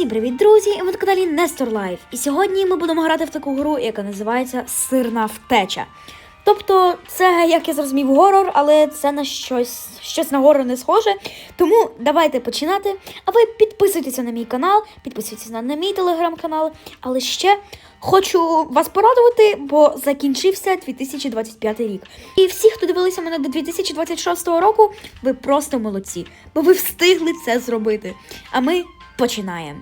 Всім привіт, друзі! І ми на каналі Нестор Лайф. І сьогодні ми будемо грати в таку гру, яка називається Сирна втеча. Тобто, це, як я зрозумів, горор, але це на щось, щось на горор не схоже. Тому давайте починати. А ви підписуйтеся на мій канал, підписуйтесь на, на мій телеграм-канал. Але ще хочу вас порадувати, бо закінчився 2025 рік. І всі, хто дивилися мене до 2026 року, ви просто молодці, бо ви встигли це зробити. А ми починаємо.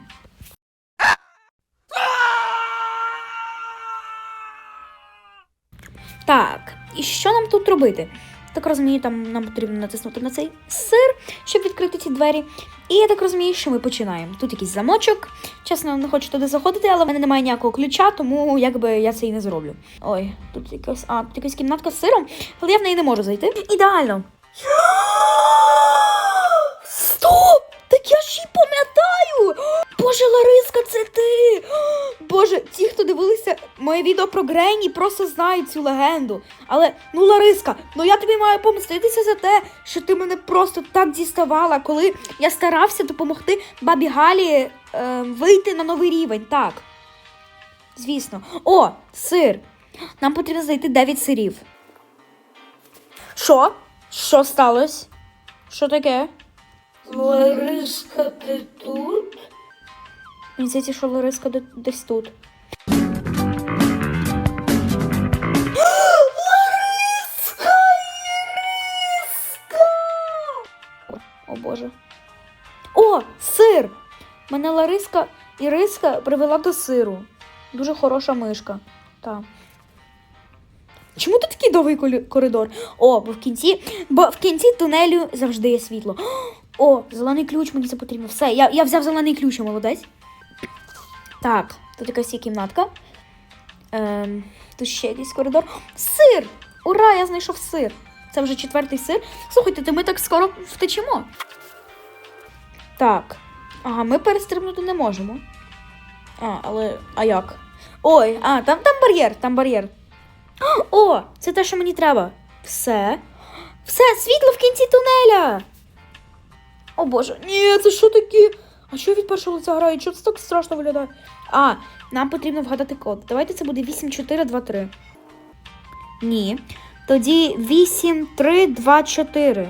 Так, і що нам тут робити? Так розумію, там нам потрібно натиснути на цей сир, щоб відкрити ці двері. І я так розумію, що ми починаємо. Тут якийсь замочок. Чесно, не хочу туди заходити, але в мене немає ніякого ключа, тому якби я це і не зроблю. Ой, тут якась. А, тут якась кімнатка з сиром, але я в неї не можу зайти. Ідеально. Боже, Лариска, це ти! Боже, ті, хто дивилися моє відео про Гренні, просто знають цю легенду. Але ну, Лариска, ну я тобі маю помститися за те, що ти мене просто так діставала, коли я старався допомогти бабі Галі е, вийти на новий рівень. Так. Звісно. О, сир! Нам потрібно знайти 9 сирів. Що? Що сталося? Що таке? Лариска, ти тут? Мені здається, що Лариска десь тут. Лариска, Іриска! О Боже. О, сир! Мене Лариска Іриска привела до сиру. Дуже хороша мишка. Так. Чому тут такий довгий коридор? О, бо в кінці, бо в кінці тунелю завжди є світло. О, зелений ключ мені це потрібно. Все, я, я взяв зелений ключ, молодець. Так, тут якась є кімнатка. Ем, тут ще якийсь коридор. Сир! Ура! Я знайшов сир. Це вже четвертий сир. Слухайте, то ми так скоро втечемо. Так. Ага, ми перестрибнути не можемо. А, але. А як? Ой, а, там, там бар'єр, там бар'єр. О, це те, що мені треба. Все. Все, світло в кінці тунеля. О Боже, ні, це що таке? А що від першого лиця грає? Чого це так страшно виглядає? А, нам потрібно вгадати код. Давайте це буде 8423. Ні. Тоді 8324.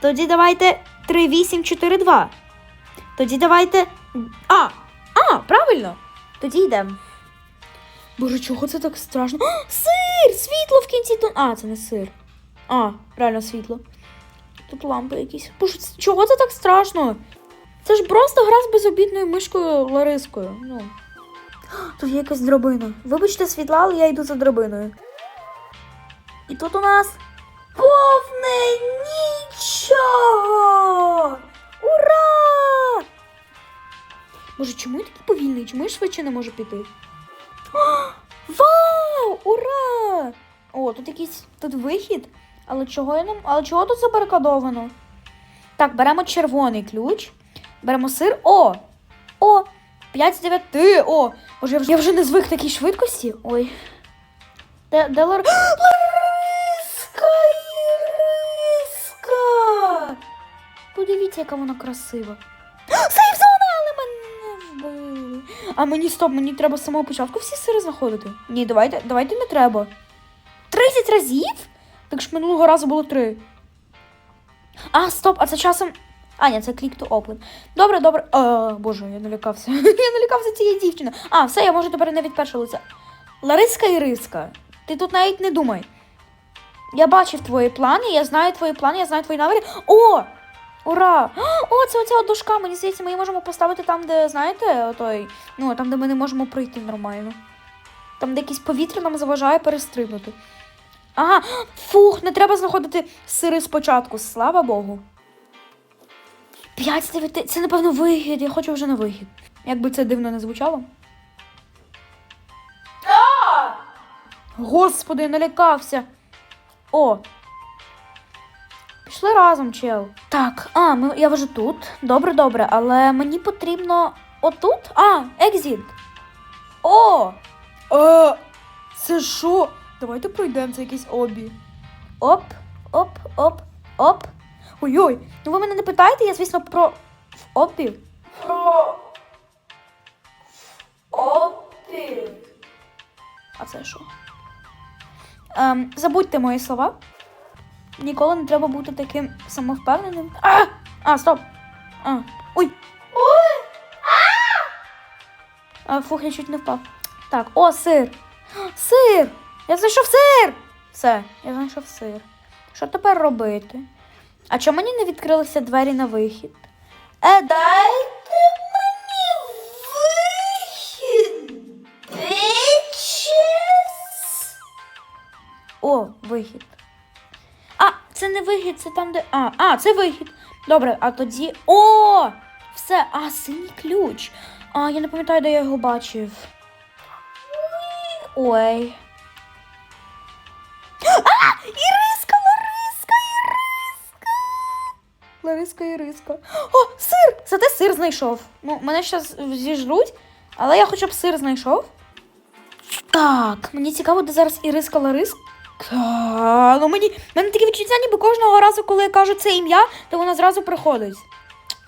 Тоді давайте 3842. Тоді давайте. А! А, правильно! Тоді йдемо. Боже, чого це так страшно? О, сир! Світло в кінці тун. А, це не сир. А, реально світло. Тут лампи якісь. Боже, чого це так страшно? Це ж просто гра з безобідною мишкою Ларискою. Ну. Тут є якась драбина. Вибачте, світла, але я йду за драбиною. І тут у нас повне нічого! Ура! Боже, чому я такий повільний? Чому я швидше не можу піти? О, Вау! Ура! О, тут якийсь тут вихід. Але чого я не. Але чого тут забарикадовано? Так, беремо червоний ключ. Беремо сир. О! О! 5 з 9. О! Боже, я вже, я вже не звик такій швидкості. Ой. Де, де Лар... Лариска, Іриска! Подивіться, яка вона красива. Сейф зона, але мене вбили. А мені стоп, мені треба з самого початку всі сири знаходити. Ні, давайте, давайте не треба. 30 разів? Так ж минулого разу було 3. А, стоп, а це часом. А, ні, це click to open. Добре, добре. А, боже, я налякався. я налякався цієї дівчини. А, все, я можу тепер не від першого лиця. Лариска Іриска, ти тут навіть не думай. Я бачив твої плани, я знаю твої плани, я знаю твої наміри. О! Ура! О, це оця дошка. Мені здається, ми її можемо поставити там, де, знаєте, отой, ну, там, де ми не можемо пройти нормально. Там, де якесь повітря нам заважає перестрибнути. Ага, фух, не треба знаходити сири спочатку, слава Богу. 5 з 9. Це, напевно, вихід. Я хочу вже на вихід. Якби це дивно не звучало. Господи, налякався. О, Пішли разом, чел. Так, а, ми, я вже тут. Добре, добре, але мені потрібно отут? А, екзіт. О! Е, це що? Давайте пройдемо це якийсь обі. Оп, оп, оп, оп. Ой-ой, ну ви мене не питаєте, я, звісно, про опів. Про опів. А це що? Ем, Забудьте мої слова. Ніколи не треба бути таким самовпевненим. А! А, стоп! А, Ой! Ой! А! Е, фух, я чуть не впав. Так, о, сир! Сир! Я знайшов сир! Все, я знайшов сир. Що тепер робити? А чому мені не відкрилися двері на вихід? Е. Дайте мені вихід. Bitches. О, вихід. А, це не вихід, це там, де. А, а, це вихід. Добре, а тоді. О! Все, а, синій ключ. А, я не пам'ятаю, де я його бачив. Ой. А! Іриска, Лариска, Іриска. О, сир! Зате сир знайшов. Ну, мене зараз зіжруть, але я хоча б сир знайшов. Так, мені цікаво, де зараз Іриска Лариска. Ну мені, мене таке відчуття, ніби кожного разу, коли я кажу це ім'я, то вона зразу приходить.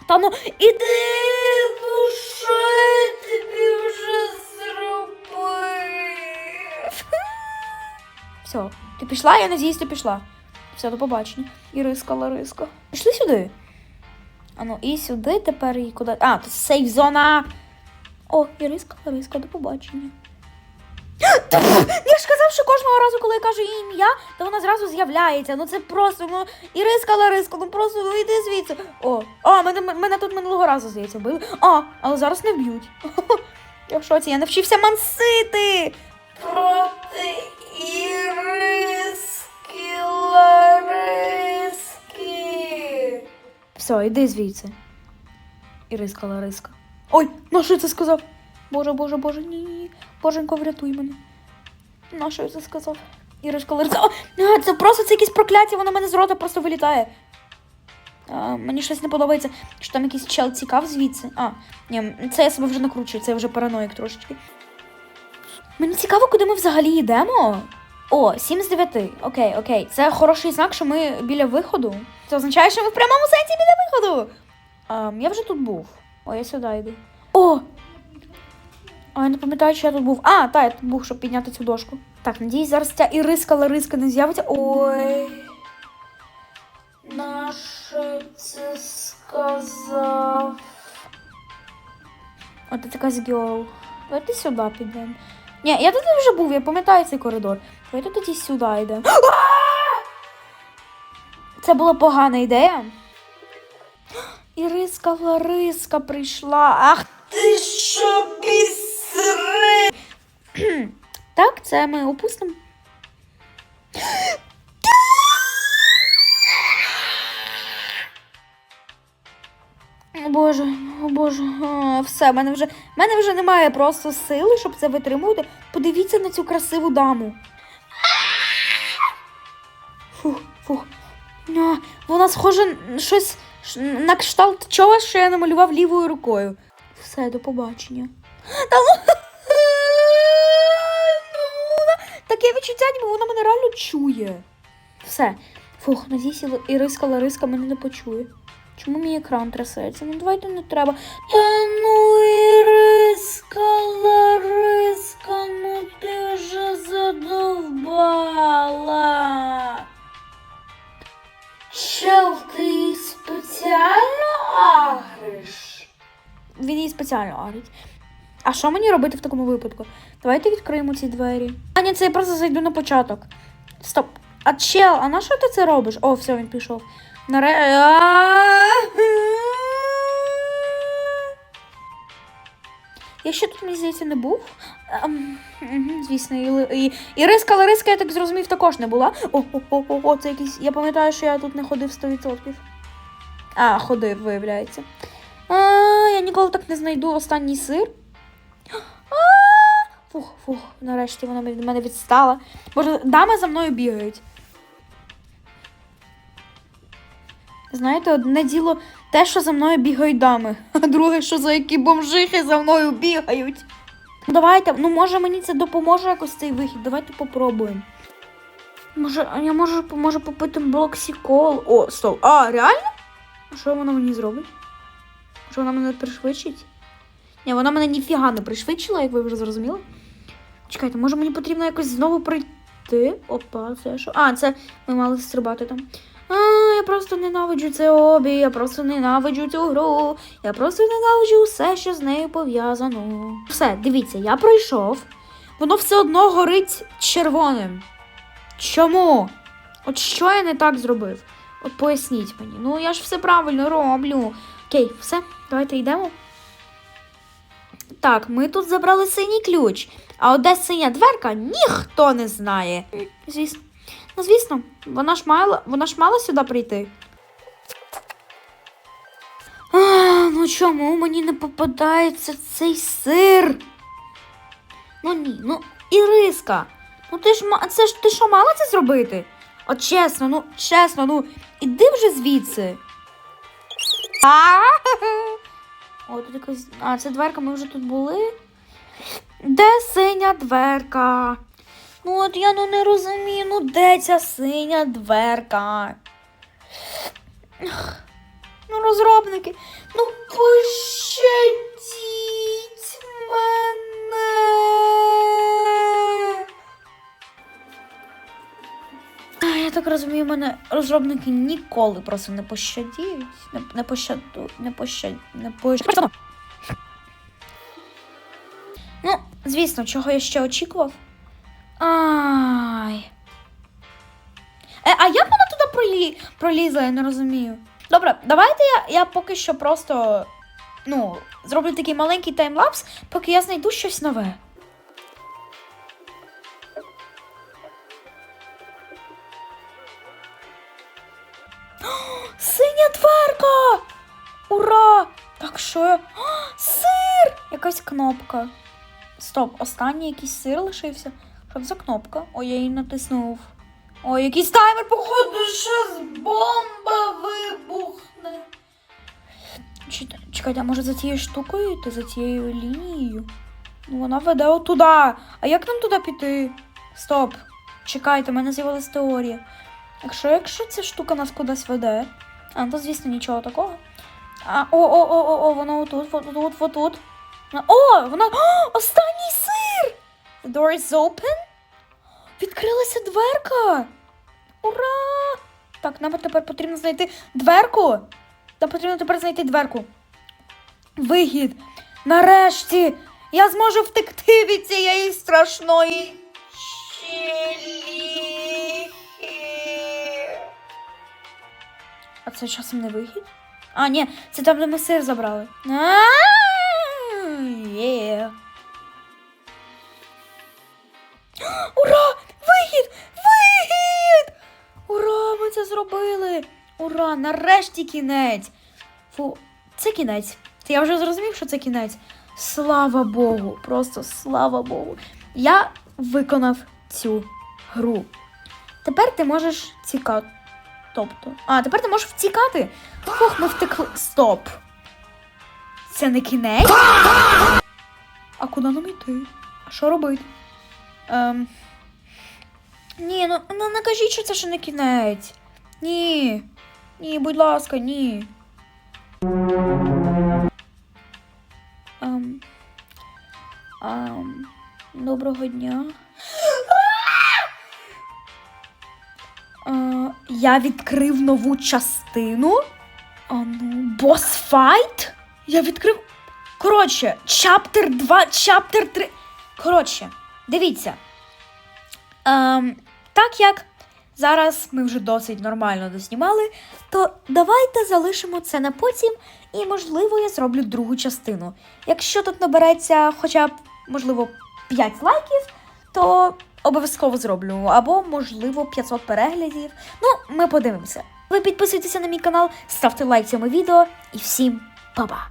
Та ну, іди! Ну що я тобі вже зробив? Все, ти пішла, я надіюсь, ти пішла. Все, до побачення. Іриска, Лариска. Пішли сюди. А ну, і сюди тепер і куди. А, тут сейф зона. О, Іриска, Лариска, до побачення. Я ж казав, що кожного разу, коли я кажу її ім'я, то вона зразу з'являється. Ну це просто, ну, Іриска Лариска, ну просто ну, йди звідси. О, о, мене, мене тут минулого разу, здається, били. А, але зараз не б'ють. Я в шоці, я навчився мансити. Проти Все, іди звідси. Іриска Лариска. Ой, на що це сказав? Боже, боже, боже, ні. Боженько, врятуй мене. На що я це сказав? Іришка Лариска. О, це просто це якесь прокляття, воно мене з рота просто вилітає. А, мені щось не подобається, що там якийсь чел цікав звідси. А, ні, це я себе вже накручую, це вже параноїк трошечки. Мені цікаво, куди ми взагалі йдемо. О, 7 з 9. Окей, окей. Це хороший знак, що ми біля виходу. Це означає, що ми в прямому сенсі біля виходу. А, я вже тут був. О, я сюди йду. О! А я не пам'ятаю, що я тут був. А, так, я тут був, щоб підняти цю дошку. Так, надіюсь, зараз ця Іриска Лариска не з'явиться. Ой. Нащо це сказав? От це така герл. Давайте сюди підемо. Ні, я тут вже був, я пам'ятаю цей коридор. Давайте тоді сюди йде. Це була погана ідея. Іриска Лариска прийшла. Ах, Ти що бісри? так, це ми опустимо. Боже, о Боже, а, все, в мене вже, в мене вже немає просто сили, щоб це витримувати. Подивіться на цю красиву даму. Фух, фух. Вона схожа на щось на кшталт чогось, що я намалював лівою рукою. Все, до побачення. Та. Таке відчуття, ніби вона мене реально чує. Все. Фух, надійся, Іриска Лариска мене не почує. Чому мій екран трясеться? Ну давайте не треба. Та ну, Іриска Лариска, ну ти вже задовбала. Чел, ти її спеціально агриш? Він її спеціально агрить. А що мені робити в такому випадку? Давайте відкриємо ці двері. А ні, це я просто зайду на початок. Стоп. А чел, а на що ти це робиш? О, все, він пішов. Наре... Я ще тут, мені здається, не був. Ем, Звісно, і, і, і Риска Лариска, я так зрозумів, також не була. О, о, о, о, це якийсь. Я пам'ятаю, що я тут не ходив 100%. А, ходив, виявляється. А, я ніколи так не знайду останній сир. А, Фух, фух, нарешті вона від мене відстала. Боже, дами за мною бігають. Знаєте, одне діло те, що за мною бігають дами, а друге, що за які бомжихи за мною бігають. Ну, Давайте, ну може мені це допоможе якось цей вихід. Давайте попробуємо. Може, я можу, може попити блоксікол. О, стоп. А, реально? А що вона мені зробить? Що вона мене пришвидшить? Ні, вона мене ніфіга не пришвидшила, як ви вже зрозуміли. Чекайте, може мені потрібно якось знову прийти? Опа, це що? А, це ми мали стрибати там. А, просто ненавиджу це обі, я просто ненавиджу цю гру. Я просто ненавиджу все, що з нею пов'язано. Все, дивіться, я пройшов. Воно все одно горить червоним. Чому? От що я не так зробив? От поясніть мені. Ну я ж все правильно роблю. Окей, все, давайте йдемо. Так, ми тут забрали синій ключ, а от де синя дверка ніхто не знає. Звісно. Ну, звісно, вона ж мала, вона ж мала сюди прийти. А, ну чому мені не попадається цей сир? Ну ні, ну Іриска, ну ти ж це ж ти що мала це зробити? От чесно, ну чесно, ну іди вже звідси. А! О, тут якась. А, це дверка, ми вже тут були. Де синя дверка? Ну от я ну не розумію, ну де ця синя дверка? Ну, розробники, ну пощадіть мене. Я так розумію, мене розробники ніколи просто не пощадіють. Не, не пощаду, не пощад, не пощаду. Ну, звісно, чого я ще очікував. Ай. Е, а як вона туди пролі... пролізла, я не розумію. Добре, давайте я, я поки що просто ну, зроблю такий маленький таймлапс, поки я знайду щось нове. Синя дверка! Ура! Так що я. Сир! Якась кнопка. Стоп, останній якийсь сир лишився. Що за кнопка? Ой, я її натиснув. Ой, якийсь таймер, походу, щас бомба вибухне. Чекайте, а може за цією штукою йти, за цією лінією? Ну, вона веде отуда. А як нам туди піти? Стоп. Чекайте, в мене з'явилась теорія. Якщо, якщо ця штука нас кудись веде, а, то звісно нічого такого. А, о, о, о, о, о, воно отут, отут, отут. О, вона. О, останній сир! The door is open. Відкрилася дверка. Ура! Так, нам тепер потрібно знайти дверку. Нам потрібно тепер знайти дверку. Вихід. Нарешті я зможу втекти від цієї страшної щеліхи. А це часом не вихід? А, ні, це там, де ми сир забрали. Ура! Зробили! Ура! Нарешті кінець! Фу, це кінець. Я вже зрозумів, що це кінець. Слава Богу! Просто слава Богу! Я виконав цю гру. Тепер ти можеш тікати. Тобто. А, тепер ти можеш втікати. Фух, ми втекли. Стоп. Це не кінець. А куди нам йти? А що робити? Ем... Ні, ну, ну не кажіть, що це ще не кінець. Ні. Ні, будь ласка, ні. Ем... Ем... Доброго дня. Я відкрив нову частину. А ну, босфайт? Я відкрив. Коротше, чаптер 2, чаптер 3. Коротше, дивіться. Ем, так як зараз ми вже досить нормально дознімали, то давайте залишимо це на потім, і, можливо, я зроблю другу частину. Якщо тут набереться хоча б, можливо, 5 лайків, то обов'язково зроблю. Або, можливо, 500 переглядів. Ну, ми подивимося. Ви підписуйтеся на мій канал, ставте лайк цьому відео і всім па-па!